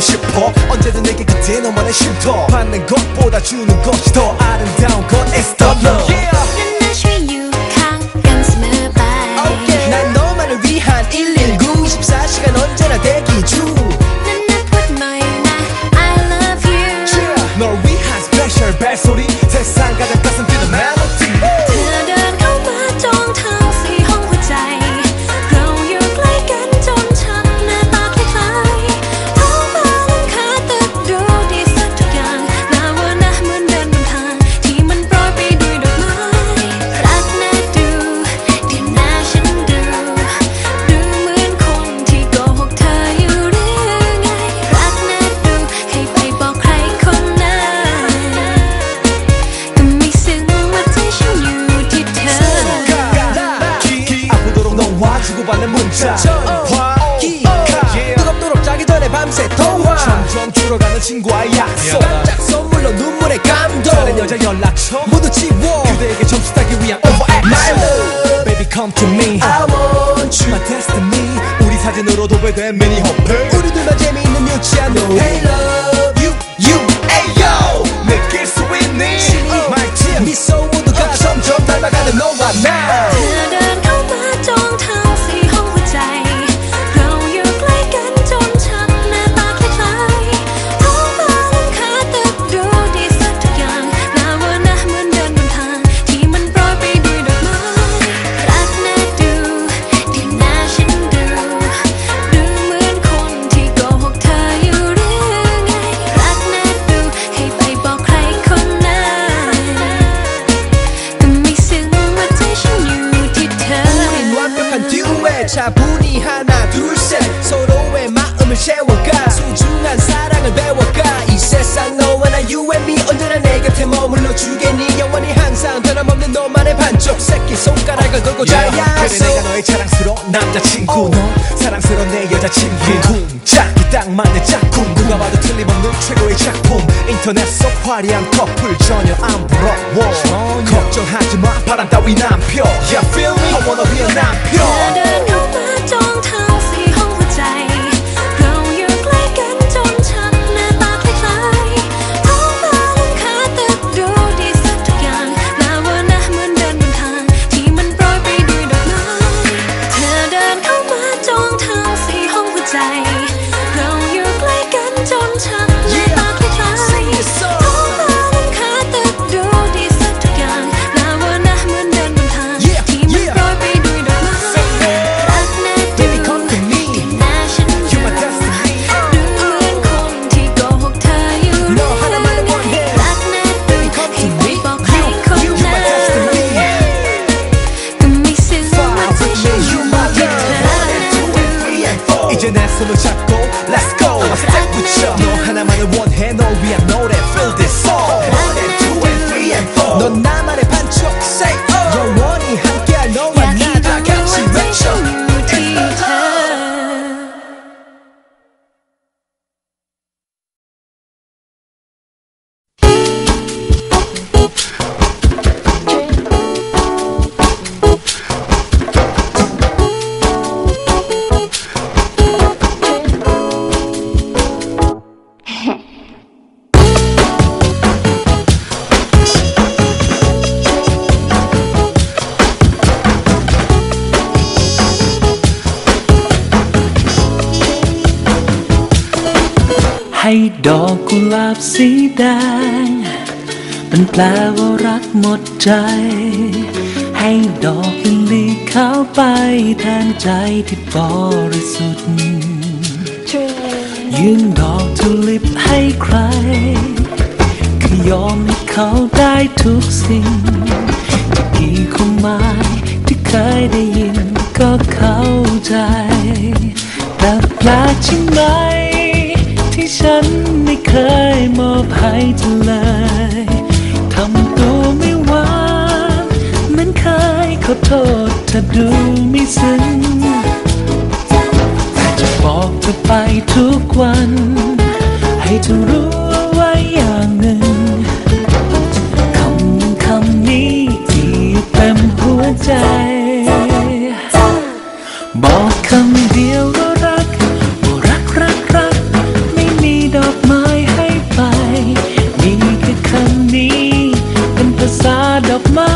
싶어. 언제든 내게 그때 너만의 쉼터. 받는 것보다 주는 것이 더 밤새 통화 점점 줄어가는 친구와의 약속. 깜짝 선물로 눈물의 감동. 다른 여자 연락처. 모두 지워. 그대에게 점수 따기 위한 오버액션. My love Baby come to me. I want you. My destiny. 우리 사진으로 도배된 미니 호플. 우리 둘만 재미있는 유치한 노. Hey love you. You. Ayo 느낄 수 있니? 말투 미소 너의 자랑스러운 남자친구. 너 사랑스러운 내 여자친구. 쿵짝이 딱 맞는 짝꿍. 누가 봐도 틀림없는 최고의 작품. 인터넷 속 화려한 커플 전혀 안 부러워. 걱정하지마. 바람 따위 남편. Y yeah, feel me? I wanna be a 남편. 넌나 ให้ดอกกุหลาบสีแดง มันแปลว่ารักหมดใจ ให้ดอกลิลลี่ขาไปแทนใจที่บริสุทธิ์ยืนดอกทุลิปให้ใคร คือยอมให้เขาได้ทุกสิ่งที่กี่คงหมายที่เคยได้ยินก็เข้าใจ แต่แปลกใช่ไหม ที่ฉันไม่เคยมอบให้เธอเลยทำตัวไม่หวานเหมือนเคยขอโทษถ้าดูไม่ซึ้งแต่จะบอกเธอไปทุกวัน ให้เธอรู้เอาไว้อย่างหนึ่ง ษา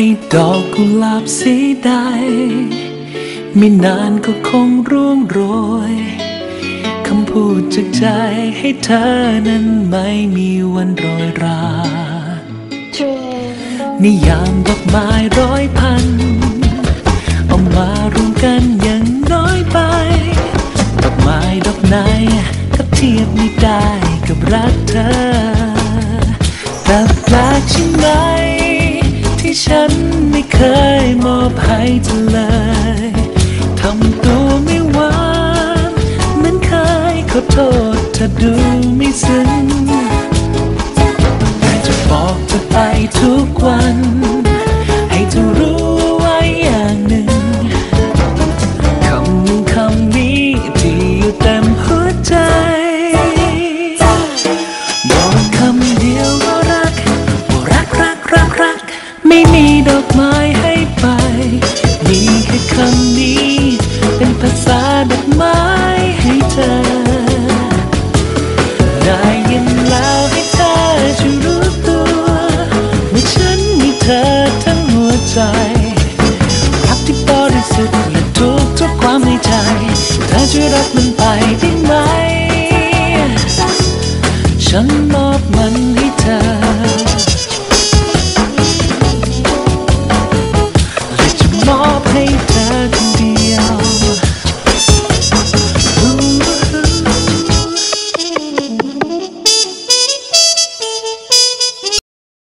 ให้ดอกกุหลาบสีใด ไม่นานก็คงร่วงโรย คำพูดจากใจให้เธอนั้นไม่มีวันโรยรา นิยามดอกไม้ร้อยพัน เอามารวมกันยังน้อยไป ดอกไม้ดอกไหนก็เทียบไม่ได้กับรักเธอแต่แปลกใช่ไหม ฉันไม่เคยมอบให้เธอเลยทำตัวไม่หวานเหมือนเคยขอโทษเธอดูไม่ซึ้งแต่จะบอกเธอไปทุกวัน เป็นภาษาดอกไม้ให้เธอ ได้ยินแล้วให้เธอช่วยรู้ตัวว่าฉันมีเธอทั้งหัวใจรักที่บริสุทธิ์และทุกทุกความในใจเธอช่วยรับมันไปได้ไหมฉัน